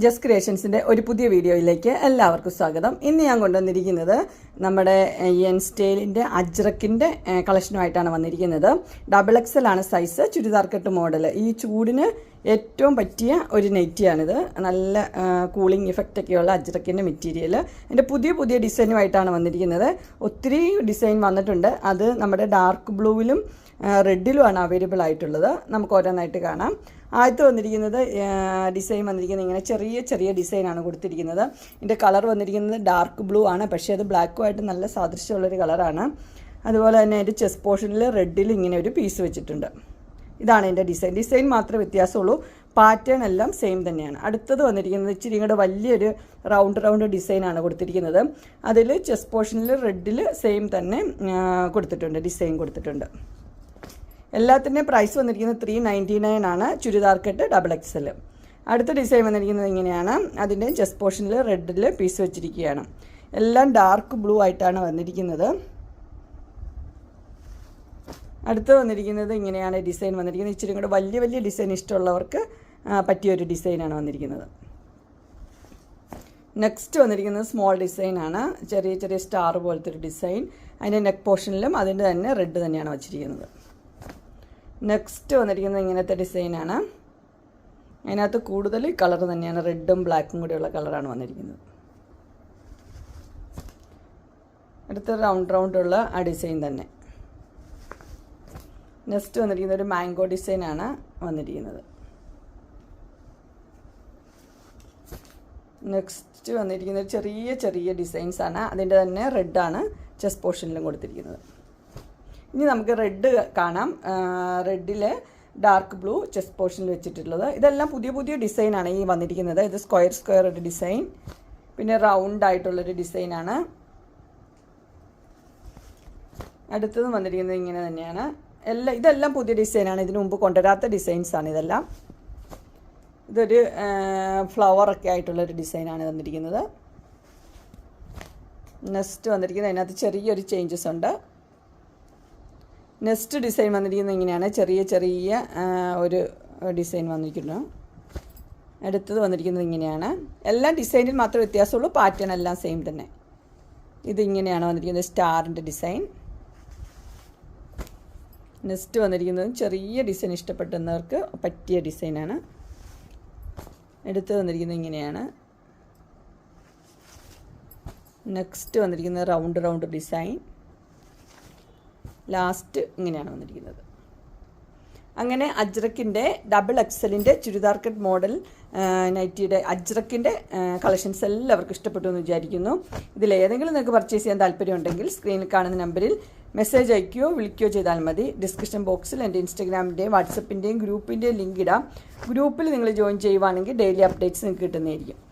Just ക്രിയേഷൻസിന്റെ ഒരു പുതിയ വീഡിയോയിലേക്ക് എല്ലാവർക്കും സ്വാഗതം. ഇന്ന് ഞാൻ കൊണ്ടുവന്നിരിക്കുന്നത് നമ്മുടെ എൻ സ്റ്റൈലിന്റെ അജ്രക്കിന്റെ കളക്ഷനുമായിട്ടാണ് വന്നിരിക്കുന്നത്. ഡബിൾ എക്സൽ ആണ് സൈസ് ചുരിദാർ കെട്ട് മോഡൽ ഈ ചൂടിന് ഏറ്റവും പറ്റിയ ഒരു നെറ്റിയാണിത് നല്ല കൂളിംഗ് ഇഫക്റ്റ് ഒക്കെയുള്ള അജ്രക്കിന്റെ മെറ്റീരിയൽ എന്റെ പുതിയ പുതിയ ഡിസൈനുമായിട്ടാണ് വന്നിരിക്കുന്നത്. ഒത്തിരി ഡിസൈൻ വന്നിട്ടുണ്ട്. അത് നമ്മുടെ ഡാർക്ക് ബ്ലൂവിലും റെഡിലുമാണ് അവൈലബിൾ ആയിട്ടുള്ളത്. നമുക്ക് ഓരോന്നായിട്ട് കാണാം. ആദ്യത്തെ വന്നിരിക്കുന്നത് ഡിസൈൻ വന്നിരിക്കുന്നത് ഇങ്ങനെ ചെറിയ ചെറിയ ഡിസൈനാണ് കൊടുത്തിരിക്കുന്നത്. ഇതിന്റെ കളർ വന്നിരിക്കുന്നത് ഡാർക്ക് ബ്ലൂ ആണ്. പക്ഷേ അത് ബ്ലാക്കുമായിട്ട് നല്ല സാദൃശ്യമുള്ളൊരു കളറാണ് അതുപോലെ തന്നെ അതിന്റെ ചെസ് പോർഷനിൽ റെഡിൽ ഇങ്ങനെ ഒരു പീസ് വെച്ചിട്ടുണ്ട്. ഇതാണ് എന്റെ ഡിസൈൻ. ഡിസൈൻ മാത്രമേ വ്യത്യാസമുള്ളൂ. പാറ്റേൺ എല്ലാം സെയിം തന്നെയാണ്. അടുത്തത് വന്നിരിക്കുന്നത് ഇച്ചിരി കൂടെ വലിയൊരു റൗണ്ട് റൗണ്ട് ഡിസൈനാണ് കൊടുത്തിരിക്കുന്നത്. അതിൽ ചെസ് പോർഷനിൽ റെഡിൽ സെയിം തന്നെ കൊടുത്തിട്ടുണ്ട് ഡിസൈൻ കൊടുത്തിട്ടുണ്ട്. എല്ലാത്തിന്റെയും പ്രൈസ് വന്നിരിക്കുന്നത് ത്രീ നയന്റി നയൻ ആണ്. ചുരിദാർ കെട്ട് ഡബിൾ എക്സൽ അടുത്ത ഡിസൈൻ വന്നിരിക്കുന്നത് ഇങ്ങനെയാണ്. അതിന്റെ ജസ്റ്റ് പോർഷനിൽ റെഡിൽ പീസ് വെച്ചിരിക്കുകയാണ്. എല്ലാം ഡാർക്ക് ബ്ലൂ ആയിട്ടാണ് വന്നിരിക്കുന്നത്. അടുത്ത് വന്നിരിക്കുന്നത് ഇങ്ങനെയാണ് ഡിസൈൻ വന്നിരിക്കുന്നത്. ഇച്ചിരി കൂടെ വലിയ വലിയ ഡിസൈൻ ഇഷ്ടമുള്ളവർക്ക് പറ്റിയൊരു ഡിസൈനാണ് വന്നിരിക്കുന്നത്. നെക്സ്റ്റ് വന്നിരിക്കുന്നത് സ്മോൾ ഡിസൈനാണ് ചെറിയ ചെറിയ സ്റ്റാർ പോലത്തെ ഒരു ഡിസൈൻ അതിന്റെ നെക്ക് പോർഷനിലും അതിന്റെ തന്നെ റെഡ് തന്നെയാണ് വച്ചിരിക്കുന്നത്. നെക്സ്റ്റ് വന്നിരിക്കുന്നത് ഇങ്ങനത്തെ ഡിസൈനാണ് അതിനകത്ത് കൂടുതൽ കളർ തന്നെയാണ്. റെഡും ബ്ലാക്കും കൂടിയുള്ള കളറാണ് വന്നിരിക്കുന്നത്. അടുത്ത റൗണ്ട് റൗണ്ടുള്ള ആ ഡിസൈൻ തന്നെ. നെക്സ്റ്റ് വന്നിരിക്കുന്നത് ഒരു മാംഗോ ഡിസൈനാണ് വന്നിരിക്കുന്നത്. നെക്സ്റ്റ് വന്നിരിക്കുന്നത് ചെറിയ ചെറിയ ഡിസൈൻസ് ആണ്. അതിന്റെ തന്നെ റെഡാണ് ചെസ് പോർഷനിലും കൊടുത്തിരിക്കുന്നത്. ഇനി നമുക്ക് റെഡ് കാണാം. റെഡിൽ ഡാർക്ക് ബ്ലൂ ചെസ്റ്റ് പോർഷനിൽ വെച്ചിട്ടുള്ളത്. ഇതെല്ലാം പുതിയ പുതിയ ഡിസൈനാണ് ഈ വന്നിരിക്കുന്നത്. ഇത് സ്ക്വയർ സ്ക്വയർ ഒരു ഡിസൈൻ പിന്നെ റൗണ്ട് ആയിട്ടുള്ളൊരു ഡിസൈനാണ് അടുത്തത് വന്നിരിക്കുന്നത് ഇങ്ങനെ തന്നെയാണ്. എല്ലാം ഇതെല്ലാം പുതിയ ഡിസൈനാണ് ഇതിനു മുമ്പ് കൊണ്ടുവരാത്ത ഡിസൈൻസാണ് ഇതെല്ലാം. ഇതൊരു ഫ്ലവറൊക്കെ ആയിട്ടുള്ളൊരു ഡിസൈനാണ് തന്നിരിക്കുന്നത്. നെക്സ്റ്റ് വന്നിരിക്കുന്നത്. അതിനകത്ത് ചെറിയൊരു ചേഞ്ചസ് ഉണ്ട്. നെക്സ്റ്റ് ഡിസൈൻ വന്നിരിക്കുന്നത് ഇങ്ങനെയാണ്. ചെറിയ ചെറിയ ഒരു ഡിസൈൻ വന്നിരിക്കുന്നു. അടുത്തത് വന്നിരിക്കുന്നത് ഇങ്ങനെയാണ്. എല്ലാ ഡിസൈനിൽ മാത്രമേ വ്യത്യാസമുള്ളൂ. പാറ്റേൺ എല്ലാം സെയിം തന്നെ. ഇതിങ്ങനെയാണ് വന്നിരിക്കുന്നത് സ്റ്റാറിന്റെ ഡിസൈൻ. നെക്സ്റ്റ് വന്നിരിക്കുന്നത് ചെറിയ ഡിസൈൻ ഇഷ്ടപ്പെടുന്നവർക്ക് പറ്റിയ ഡിസൈനാണ് എടുത്ത് വന്നിരിക്കുന്നത് ഇങ്ങനെയാണ്. നെക്സ്റ്റ് വന്നിരിക്കുന്നത് റൗണ്ട് റൗണ്ട് ഡിസൈൻ. ലാസ്റ്റ് ഇങ്ങനെയാണ് വന്നിരിക്കുന്നത്. അങ്ങനെ അജ്രക്കിന്റെ ഡബിൾ എക്സലിന്റെ ചുരിദാർ കട്ട് മോഡൽ നൈറ്റിയുടെ അജ്രക്കിന്റെ കളക്ഷൻസ് എല്ലാവർക്കും ഇഷ്ടപ്പെട്ടു എന്ന് വിചാരിക്കുന്നു. ഇതിൽ ഏതെങ്കിലും നിങ്ങൾക്ക് പർച്ചേസ് ചെയ്യാൻ താല്പര്യമുണ്ടെങ്കിൽ സ്ക്രീനിൽ കാണുന്ന നമ്പറിൽ മെസ്സേജ് അയക്കുകയോ വിളിക്കുകയോ ചെയ്താൽ മതി. ഡിസ്ക്രിപ്ഷൻ ബോക്സിൽ എന്റെ ഇൻസ്റ്റഗ്രാമിന്റെയും വാട്സപ്പിന്റെയും ഗ്രൂപ്പിന്റെയും ലിങ്ക് ഇടാം. ഗ്രൂപ്പിൽ നിങ്ങൾ ജോയിൻ ചെയ്യുവാണെങ്കിൽ ഡെയിലി അപ്ഡേറ്റ്സ് നിങ്ങൾക്ക് കിട്ടുന്നതായിരിക്കും.